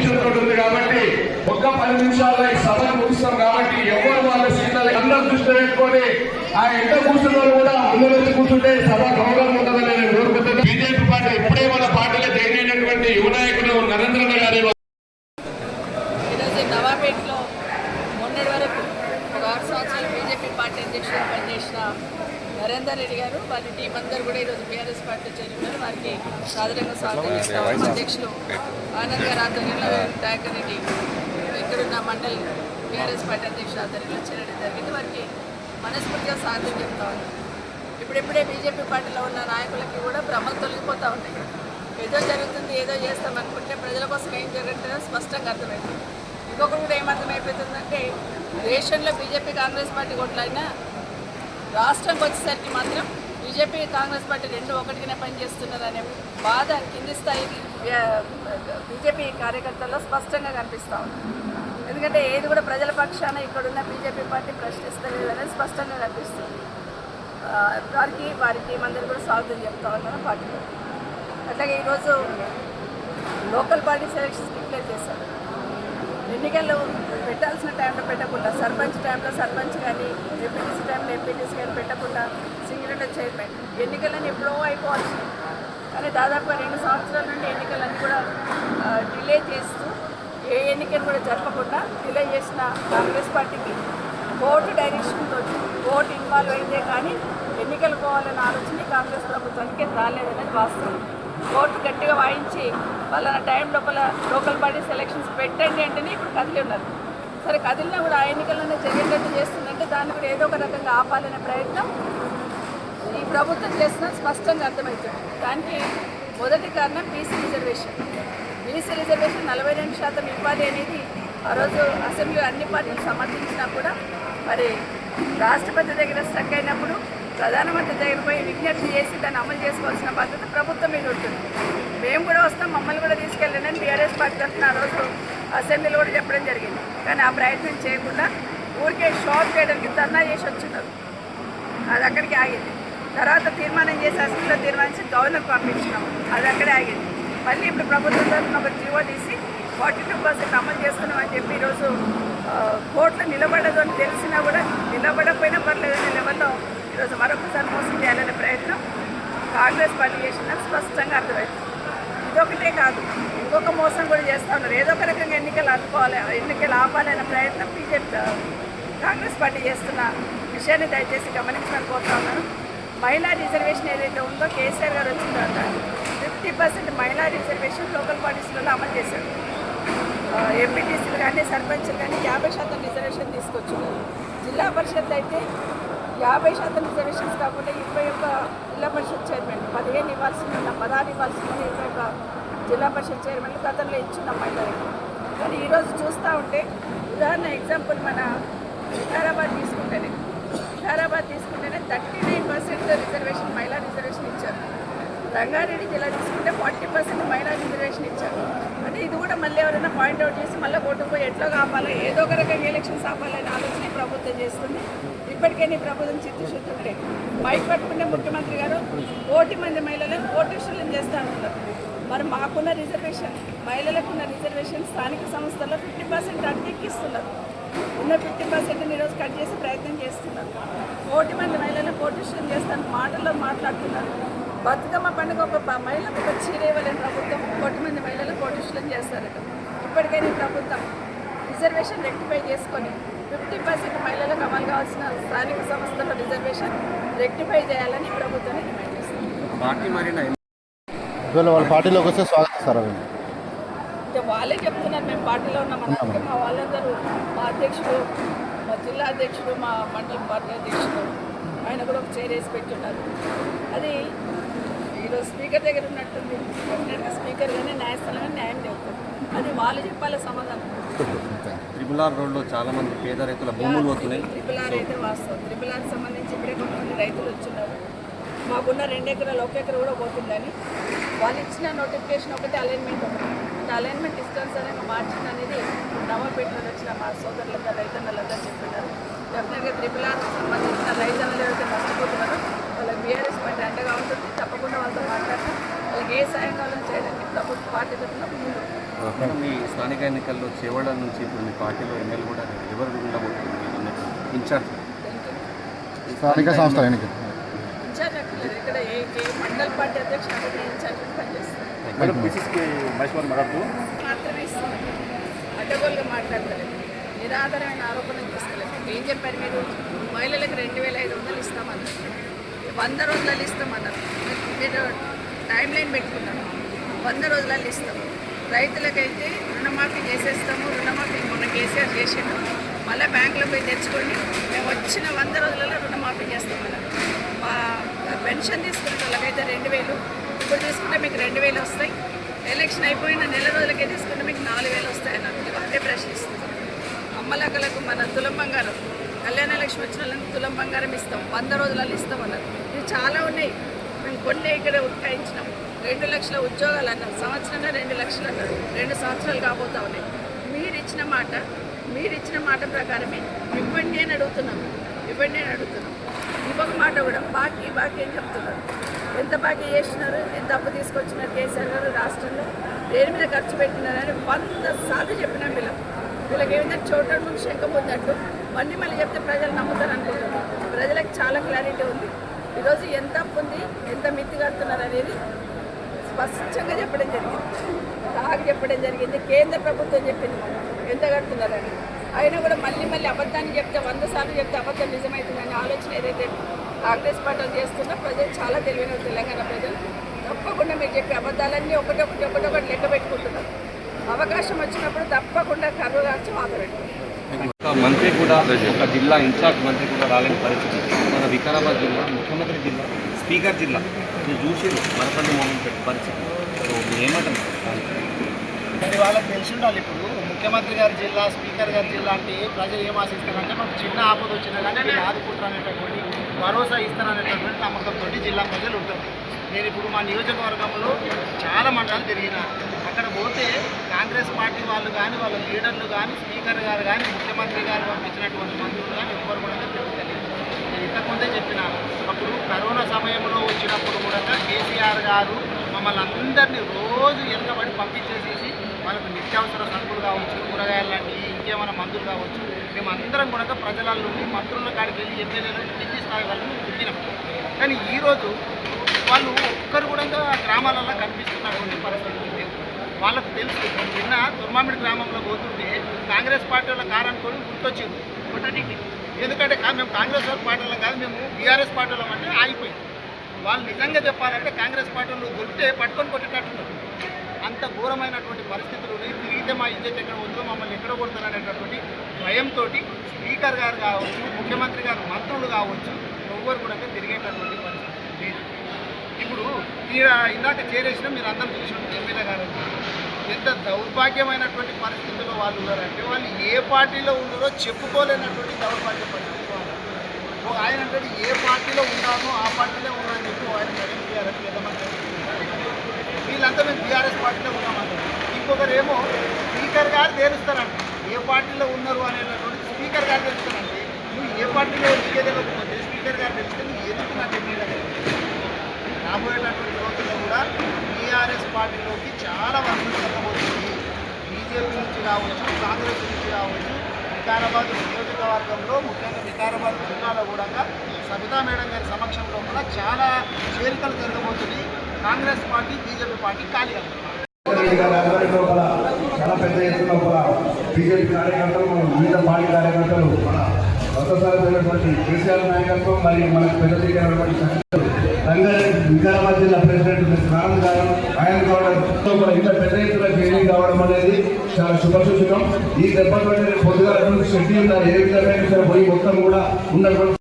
క్రమశిక్షణతో ఉంది కాబట్టి ఒక్క పది నిమిషాల్లో ఈ సభను ముగిస్తాం కాబట్టి ఎవరు వాళ్ళ సీట్ల అందరూ దృష్టి పెట్టుకొని ఆ ఎంత కూర్చున్న వాళ్ళు కూడా ముందు వచ్చి కూర్చుంటే సభ గౌరవం ఉంటుందని నేను కోరుకుంటున్నాను బీజేపీ పార్టీ ఇప్పుడే మన పార్టీలో జాయిన్ అయినటువంటి యువ నాయకుడు నరేంద్ర గారి నవాపేటలో మొన్నటి వరకు ఒక ఆరు సంవత్సరాలు బీజేపీ పార్టీ అధ్యక్షుడు పనిచేసిన నరేందర్ రెడ్డి గారు వారి టీం అందరూ కూడా ఈరోజు బీఆర్ఎస్ పార్టీ చేరున్నారు వారికి సాధారణంగా స్వాగతం చేస్తాము అధ్యక్షులు ఆనంద్ గారు ఆధ్వర్యంలో దయాకర్ రెడ్డి ఇక్కడున్న మండలి బీఆర్ఎస్ పార్టీ అధ్యక్షుడు ఆధ్వర్యంలో చేరడం జరిగింది. వారికి మనస్ఫూర్తిగా స్వాగతం చెప్తా ఉన్నాం. ఇప్పుడిప్పుడే బీజేపీ పార్టీలో ఉన్న నాయకులకి కూడా భ్రమలు తొలగిపోతూ ఉంటాయి ఏదో జరుగుతుంది ఏదో చేస్తాం అనుకుంటే ప్రజల కోసం ఏం జరుగుతుందో స్పష్టంగా అర్థమవుతుంది ఇంకొకటి కూడా ఏమర్థమైపోతుందంటే దేశంలో బీజేపీ కాంగ్రెస్ పార్టీ కొట్లాడినా రాష్ట్రంకి వచ్చేసరికి మాత్రం బీజేపీ కాంగ్రెస్ పార్టీ రెండు ఒకటిగానే పనిచేస్తున్నదనే బాధ కింది స్థాయి బీజేపీ కార్యకర్తల్లో స్పష్టంగా కనిపిస్తూ ఉంది. ఎందుకంటే ఏది కూడా ప్రజల పక్షాన ఇక్కడున్న బీజేపీ పార్టీ ప్రశ్నిస్తలేదు అనేది స్పష్టంగా కనిపిస్తుంది. వారికి వారికి వారి అందరూ కూడా స్వాగతం చెప్తా ఉన్నాను పార్టీలో. అట్లాగే ఈరోజు లోకల్ పార్టీ సెలక్షన్స్ డిక్లేర్ చేశారు. ఎన్నికలు పెట్టాల్సిన టైంలో పెట్టకుండా సర్పంచ్ టైంలో సర్పంచ్ కానీ ఎంపీటీసీ టైంలో ఎంపీటీసీ కానీ పెట్టకుండా సింగిల్ చైర్మన్. ఎన్నికలన్నీ ఎప్పుడో అయిపోవచ్చు. కానీ దాదాపుగా రెండు సంవత్సరాల నుండి ఎన్నికలన్నీ కూడా డిలే చేస్తూ ఏ ఎన్నికలు కూడా జరపకుండా డిలే చేసిన కాంగ్రెస్ పార్టీకి కోర్టు డైరెక్షన్తో కోర్టు ఇన్వాల్వ్ అయిందే కానీ ఎన్నికలు పోవాలనే ఆలోచన కాంగ్రెస్ ప్రభుత్వానికి రాలేదనేది వాస్తవం. కోర్టు గట్టిగా వాయించి వాళ్ళ టైం లోపల లోకల్ బాడీ సెలక్షన్స్ పెట్టండి అంటేనే ఇప్పుడు కదిలి ఉన్నారు. సరే కదిలినా కూడా ఆ ఎన్నికల్లోనే జరిగేటట్టు చేస్తుందంటే దాన్ని కూడా ఏదో ఒక రకంగా ఆపాలనే ప్రయత్నం ఈ ప్రభుత్వం చేస్తున్న స్పష్టంగా అర్థమవుతుంది. దానికి మొదటి కారణం బీసీ రిజర్వేషన్. బీసీ రిజర్వేషన్ నలభై రెండు శాతం ఇవ్వాలి అనేది ఆ రోజు అసెంబ్లీ అన్ని పార్టీలు సమర్థించినా కూడా మరి రాష్ట్రపతి దగ్గర స్టక్ అయినప్పుడు ప్రధానమంత్రి దగ్గర పోయి విజ్ఞప్తి చేసి దాన్ని అమలు చేసుకోవాల్సిన బాధ్యత ప్రభుత్వం మీద ఉంటుంది. మేము కూడా వస్తాం మమ్మల్ని కూడా తీసుకెళ్ళండి అని బీఆర్ఎస్ పార్టీ తరఫున ఆ రోజు అసెంబ్లీలో కూడా చెప్పడం జరిగింది. కానీ ఆ ప్రయత్నం చేయకుండా ఊరికే షాప్ చేయడానికి ధర్నా చేసి వచ్చినారు. అది అక్కడికి ఆగింది. తర్వాత తీర్మానం చేసి అసెంబ్లీలో తీర్మానించి గవర్నర్ పంపించినాం. అది అక్కడే ఆగింది. మళ్ళీ ఇప్పుడు ప్రభుత్వం తరఫున ఒక జీవో తీసి ఫార్టీ టూ పర్సెంట్ అమలు చేస్తున్నాం అని చెప్పి ఈరోజు కోర్టులో నిలబడదు అని తెలిసినా కూడా నిలబడకపోయినా పర్లేదనే లెవెల్లో ఈరోజు మరొకసారి మోసం చేయాలనే ప్రయత్నం కాంగ్రెస్ పార్టీ చేసిందని స్పష్టంగా అర్థమైంది. ఇదొకటే కాదు ఇంకొక మోసం కూడా చేస్తూ ఉన్నారు. ఏదో ఒక రకంగా ఎన్నికలు అందుకోవాలి ఎన్నికలు ఆపాలనే ప్రయత్నం బీజేపీ కాంగ్రెస్ పార్టీ చేస్తున్న విషయాన్ని దయచేసి గమనించమని కోరుతా ఉన్నాను. మహిళా రిజర్వేషన్ ఏదైతే ఉందో కేసీఆర్ గారు వచ్చిన తర్వాత ఫిఫ్టీ పర్సెంట్ మహిళా రిజర్వేషన్ లోకల్ బాడీస్లలో అమలు చేశారు. ఎంపీటీసీలు కానీ సర్పంచ్లు కానీ యాభై శాతం రిజర్వేషన్ తీసుకొచ్చున్నారు. జిల్లా పరిషత్ అయితే యాభై శాతం రిజర్వేషన్స్ కాకుండా ఇరవై ఒక్క జిల్లా పరిషత్ చైర్మన్ పదిహేను ఇవ్వాల్సింది ఉన్న పదహారు ఇవ్వాల్సింది ఇరవై ఒక్క జిల్లా పరిషత్ చైర్మన్ గతంలో ఇచ్చున్నాం మహిళలకు కానీ ఈరోజు చూస్తూ ఉంటే ఉదాహరణ ఎగ్జాంపుల్ మన వికారాబాద్ తీసుకుంటేనే. వికారాబాద్ తీసుకుంటేనే థర్టీ నైన్ పర్సెంట్ రిజర్వేషన్ మహిళా రిజర్వేషన్ ఇచ్చారు. రంగారెడ్డి జిల్లా తీసుకుంటే ఫార్టీ పర్సెంట్ మహిళా రిజర్వేషన్ ఇచ్చారు. అంటే ఇది కూడా మళ్ళీ ఎవరైనా పాయింట్అవుట్ చేసి మళ్ళీ ఓటు పోయి ఎట్లా కాపాలో ఏదో ఒక రకంగా ఎలక్షన్స్ ఆపాలనే ఆలోచన ప్రభుత్వం చేస్తుంది. ఇప్పటికైనా ప్రభుత్వం చిత్తశుద్ధి ఉంటే మైక్ పట్టుకునే ముఖ్యమంత్రి గారు కోటి మంది మహిళలను కోటేశ్వరులను చేస్తూ అంటున్నారు మరి మాకున్న రిజర్వేషన్ మహిళలకు ఉన్న రిజర్వేషన్ స్థానిక సంస్థల్లో ఫిఫ్టీ పర్సెంట్ అడ్డెక్కిస్తున్నారు ఉన్న ఫిఫ్టీ పర్సెంట్ ఈరోజు కట్ చేసి ప్రయత్నం చేస్తున్నారు. కోటి మంది మహిళలను కోటేశ్వరం చేస్తాను మాటల్లో మాట్లాడుతున్నారు. బతుకమ్మ పండుగ ఒక మహిళకు ఒక చీర ఇవ్వలేని ప్రభుత్వం కోటి మంది మహిళలు కోటేశ్వరం చేస్తారట ఇప్పటికైనా ఈ ప్రభుత్వం రిజర్వేషన్ రెక్టిఫై చేసుకొని ఫిఫ్టీ పర్సెంట్ మహిళలకు అమలు కావాల్సిన స్థానిక సంస్థల రిజర్వేషన్ రెక్టిఫై చేయాలని ప్రభుత్వాన్ని డిమాండ్ చేస్తుంది. వాళ్ళ పార్టీలోకి వస్తే స్వాగతిస్తారు వాళ్ళే చెప్తున్నారు మేము పార్టీలో ఉన్నామని అందుకే మా వాళ్ళందరూ మా అధ్యక్షుడు మా జిల్లా అధ్యక్షుడు మా మండలం పార్టీ అధ్యక్షుడు ఆయన కూడా ఒక చైర్ వేసి పెట్టున్నారు. అది ఈరోజు స్పీకర్ దగ్గర ఉన్నట్టుంది. స్పీకర్ కానీ న్యాయస్థానం న్యాయం చెప్తారు అది వాళ్ళు చెప్పాలి సమాధానం. త్రిపుల్ ఆర్ రోడ్లో చాలా మంది పేద రైతుల భూములు పోతున్నాయి. త్రిపుల్ ఆర్ అయితే వాస్తవం. త్రిపుల్ ఆర్ సంబంధించి ఇప్పుడే కొంతమంది రైతులు వచ్చిన్నారు మాకున్న రెండు ఎకరాలు ఒక ఎకర కూడా పోతుందని. వాళ్ళు ఇచ్చిన నోటిఫికేషన్ ఒకటి అలైన్మెంట్ ఒకటి. అలైన్మెంట్ ఇష్టానుసారంగా మార్చింది అనేది నవాపేటలో వచ్చిన మా సోదరులందరూ రైతన్నలందరూ చెప్పినారు. డెఫినెట్గా త్రిపుల్ ఆర్ సంబంధించిన రైతన్నలు ఎవరైతే నష్టపోతున్నారో పార్టీ అండగా ఉంటుంది తప్పకుండా వాళ్ళతో మాట్లాడతాం. వాళ్ళకి ఏ సాయం కావాలని చేయడానికి ప్రభుత్వ పార్టీ తరఫున ముందు. మీ స్థానిక ఎన్నికల్లో చేవడ నుంచి ఇప్పుడు మీ పార్టీలో ఎమ్మెల్యే కూడా ఎవరు ఉండబోతుంది? ఇన్ఛార్జ్. స్థానిక సంస్థల ఎన్నిక ఇన్ఛార్జ్ అక్కర్లేదు. ఇక్కడ ఏ ఏ మండల పార్టీ అధ్యక్షుడు అక్కడ ఇన్ఛార్జ్ పనిచేస్తాను మాత్రమే అడ్డగోలుగా మాట్లాడతలేదు. నిరాధారమైన ఆరోపణలు చేస్తలేదు. ఏం చెప్పారు మీరు? మహిళలకు రెండు వేల ఐదు వందలు ఇస్తామన్నారు. వంద రోజులలో ఇస్తామన్నారు మీరు టైం లైన్ పెట్టుకున్నాను. వంద రోజులలో ఇస్తాం రైతులకైతే రుణమాఫీ చేసేస్తాము రుణమాఫీ మొన్న కేసీఆర్ చేసిండు. మళ్ళీ బ్యాంకులో పోయి తెచ్చుకొని మేము వచ్చిన వంద రోజులలో రుణమాఫీ చేస్తామన్నారు మా పెన్షన్ తీసుకున్న వాళ్ళకైతే రెండు వేలు ఇప్పుడు తీసుకుంటే మీకు రెండు వేలు వస్తాయి. ఎలక్షన్ అయిపోయిన నెల రోజులకే తీసుకుంటే మీకు నాలుగు వేలు వస్తాయని ఇదిగో అదే ప్రశ్నిస్తుంది అమ్మలక్కలకు మన తులంబంగారు కళ్యాణ లక్ష్మి వచ్చిన వాళ్ళకి తులం బంగారం ఇస్తాం. వంద రోజులలో ఇస్తాం అన్నారు. ఇవి చాలా ఉన్నాయి. మేము కొన్ని ఇక్కడ ఉత్కాయించినాం రెండు లక్షల ఉద్యోగాలు అన్నారు. సంవత్సరంలో రెండు లక్షలు అన్నారు. రెండు సంవత్సరాలు కాబోతా ఉన్నాయి. మీరు ఇచ్చిన మాట మీరు ఇచ్చిన మాట ప్రకారమే ఇవ్వండి అని అడుగుతున్నాం. ఇవ్వండి అని అడుగుతున్నాం. ఇంకొక మాట కూడా బాకీ బాకీ అని చెప్తున్నారు. ఎంత బాకీ చేసినారు ఎంత అప్పు తీసుకొచ్చినారు కేసీఆర్ గారు రాష్ట్రంలో? దేని మీద ఖర్చు పెట్టినారని వంద సార్లు చెప్పినాం వీళ్ళకి. వీళ్ళకి ఏమైనా చోట నుంచి శంఖం పొందట్టు మళ్ళీ మళ్ళీ చెప్తే ప్రజలు నమ్ముతారు అనుకుంటున్నారు ప్రజలకు చాలా క్లారిటీ ఉంది. ఈరోజు ఎంత ఉంది ఎంత మిత్తి కడుతున్నారు అనేది స్పష్టంగా చెప్పడం జరిగింది. నాకు చెప్పడం జరిగింది. కేంద్ర ప్రభుత్వం చెప్పింది ఎంత కడుతున్నారని అయినా కూడా మళ్ళీ మళ్ళీ అబద్ధాన్ని చెప్తే వంద సార్లు చెప్తే అబద్ధం నిజమవుతుందనే ఆలోచన ఏదైతే కాంగ్రెస్ పార్టీ చేస్తున్నా ప్రజలు చాలా తెలివైన తెలంగాణ ప్రజలు. తప్పకుండా మీరు చెప్పే అబద్ధాలన్నీ ఒకటి ఒకటి ఒకటి ఒకటి లెక్క పెట్టుకుంటున్నారు. అవకాశం వచ్చినప్పుడు తప్పకుండా కర్రు కాల్చి వాత మంత్రి కూడా ఒక జిల్లా ఇన్ఛార్జ్ మంత్రి కూడా రాలేని పరిస్థితి. మన వికారాబాద్ జిల్లా ముఖ్యమంత్రి జిల్లా స్పీకర్ జిల్లా మీరు చూసి మరపల్లి మోహన్ పరిస్థితి. సో ఏమంటారు? మరి వాళ్ళకి తెలిసి ఉండాలి ఇప్పుడు. ముఖ్యమంత్రి గారి జిల్లా స్పీకర్ గారి జిల్లా అంటే ప్రజలు ఏం ఆశిస్తారంటే మాకు చిన్న ఆపద వచ్చినా కానీ నేను ఆదుకుంటారనేటటువంటి భరోసా ఇస్తారనేటటువంటి నమ్మకంతో జిల్లా ప్రజలు ఉంటారు. నేను ఇప్పుడు మా నియోజకవర్గంలో చాలా మండలాలు తిరిగిన. అక్కడ పోతే కాంగ్రెస్ పార్టీ వాళ్ళు కానీ వాళ్ళ లీడర్లు కానీ స్పీకర్ గారు కానీ ముఖ్యమంత్రి గారు పంపించినటువంటి మంత్రులు కానీ ఎవరు కూడా తిరుగుతలేదు నేను ఇంతకుముందే చెప్పిన అప్పుడు కరోనా సమయంలో వచ్చినప్పుడు కూడా కేసీఆర్ గారు మమ్మల్ని అందరినీ రోజు వెనకబడి పంపించేసేసి వాళ్ళకు నిత్యావసర సరుకులు కావచ్చు కూరగాయలు లాంటివి ఇంకేమైనా మందులు కావచ్చు మేము అందరం కూడా ప్రజల మంత్రుల కాడికి వెళ్ళి ఎమ్మెల్యేలు కింది స్థాయి వాళ్ళని తిరిగినాం కానీ ఈరోజు వాళ్ళు ఒక్కరు కూడా గ్రామాలలో కనిపిస్తున్నటువంటి పరిస్థితులు వాళ్ళకు తెలుసు నిన్న తుర్మామిడి గ్రామంలో పోతుంటే కాంగ్రెస్ పార్టీ వాళ్ళ కారనుకొని గుర్తొచ్చింది ఒకటి ఎందుకంటే మేము కాంగ్రెస్ పార్టీ కాదు మేము బీఆర్ఎస్ పార్టీ వాళ్ళం అంటే ఆగిపోయింది వాళ్ళు నిజంగా చెప్పాలంటే కాంగ్రెస్ పార్టీ వాళ్ళు దొరికితే పట్టుకొని కొట్టేటట్టున్నారు అంత ఘోరమైనటువంటి పరిస్థితులు. తిరిగితే మా ఇజ్జత్ ఎక్కడ ఉందో మమ్మల్ని ఎక్కడ కొడతారనేటటువంటి భయంతో స్పీకర్ గారు కావచ్చు ముఖ్యమంత్రి గారు మంత్రులు కావచ్చు ఎవ్వరు కూడా తిరిగేటటువంటి పరిస్థితి లేదు ఇప్పుడు ఈయన ఇందాక చేరేసిన మీరు అందరూ చూసి ఉంటారు ఎమ్మెల్యే గారు. ఎంత దౌర్భాగ్యమైనటువంటి పరిస్థితుల్లో వాళ్ళు ఉన్నారంటే వాళ్ళు ఏ పార్టీలో ఉన్నారో చెప్పుకోలేనటువంటి దౌర్భాగ్య పరిస్థితులు ఆయన అంటే ఏ పార్టీలో ఉన్నానో ఆ పార్టీలో ఉన్నా చెప్పి ఆయన నరేంద్ర బీఆర్ఎస్ పెద్దమంది వీళ్ళంతా మేము బీఆర్ఎస్ పార్టీలో ఉన్నామంటారు ఇంకొకరు ఏమో స్పీకర్ గారు తేలుస్తారంట. ఏ పార్టీలో ఉన్నారు అనేటటువంటి స్పీకర్ గారు తెలుస్తారంటే. నువ్వు ఏ పార్టీలో నీకే తెలియకపోతే స్పీకర్ గారు తెలిస్తే నువ్వు ఎందుకు నాకు ఎమ్మెల్యే రాబోయేటటువంటి రోజుల్లో కూడా టీఆర్ఎస్ పార్టీలోకి చాలా వరకు జరగబోతుంది బీజేపీ నుంచి కావచ్చు కాంగ్రెస్ నుంచి కావచ్చు వికారాబాద్ నియోజకవర్గంలో ముఖ్యంగా వికారాబాద్ జిల్లాలో కూడా సబితా మేడం గారి సమక్షంలో కూడా చాలా చేరికలు జరగబోతుంది కాంగ్రెస్ పార్టీ బీజేపీ పార్టీ ఖాళీ కూడా చాలా పెద్ద ఎత్తున కూడా బీజేపీ కార్యకర్తలు వివిధ పార్టీ కార్యకర్తలు మన కొత్తసారి కేసీఆర్ నాయకత్వం మరియు మనకు పెద్ద రంగారెడ్డి వికారాబాద్ జిల్లా ప్రెసిడెంట్ మిస్టర్ ఆనంద్ గారు ఆయన కావడంతో కూడా ఇంత పెద్ద ఎత్తున ట్రైనింగ్ కావడం అనేది చాలా శుభసూచకం. ఈ దెబ్బతో పొద్దుగా షెడ్యూల్ ఏ విధంగా పోయి మొత్తం కూడా ఉన్నటువంటి